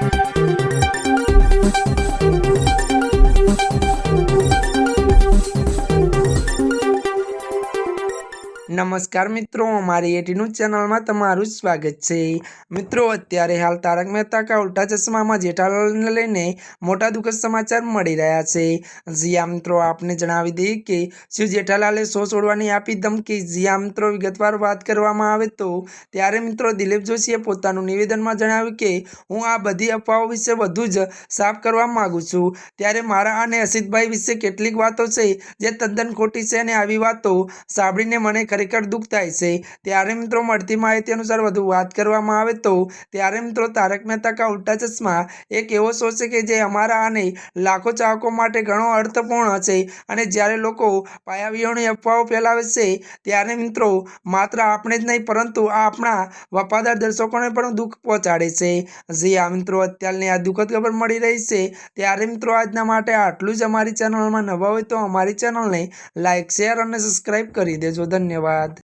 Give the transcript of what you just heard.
Thank you. નમસ્કાર મિત્રો અમારી એટીનું ચેનલમાં તમારું સ્વાગત છે. મિત્રો, અત્યારે હાલ તારક મહેતા કા ઉલ્ટા ચશ્મામાં જેઠાલાલને લઈને મોટા દુઃખદ સમાચાર મળી રહ્યા છે. જીયા મિત્રો, આપને જણાવી દઈએ કે શિવ જેઠાલાલે શો છોડવાની આપી ધમકી. જીયા મિત્રો, વિગતવાર વાત કરવામાં આવે તો ત્યારે મિત્રો દિલીપ જોશીએ પોતાનું નિવેદનમાં જણાવ્યું કે, હું આ બધી અફવાઓ વિશે વધુ જ સાફ કરવા માગું છું. ત્યારે મારા અને અસિતભાઈ વિશે કેટલીક વાતો છે જે તદ્દન ખોટી છે અને આવી વાતો સાંભળીને મને ખરેખર દુઃખ થાય છે? ત્યારે મિત્રો મળતી માહિતી અનુસાર વધુ વાત કરવામાં આવે તો ત્યારે મિત્રો તારક મહેતા કા ઉલ્ટા ચશ્મા એક એવો શો છે કે જે અમારા અને લાખો ચાહકો માટે ઘણો અર્થપૂર્ણ છે અને જ્યારે લોકો પાયાવીઓની અફવાઓ ફેલાવે છે, ત્યારે મિત્રો માત્ર આપણે જ નહીં, પરંતુ આ આપણા વફાદાર દર્શકોને પણ દુઃખ પહોંચાડે છે. જે આ મિત્રો, અત્યારની આ દુઃખદ ખબર મળી રહી છે. ત્યારે મિત્રો આજના માટે આટલું જ અમારી ચેનલમાં નવા હોય તો અમારી ચેનલને લાઇક શેર અને સબસ્ક્રાઈબ કરી દેજો. ધન્યવાદ. बाद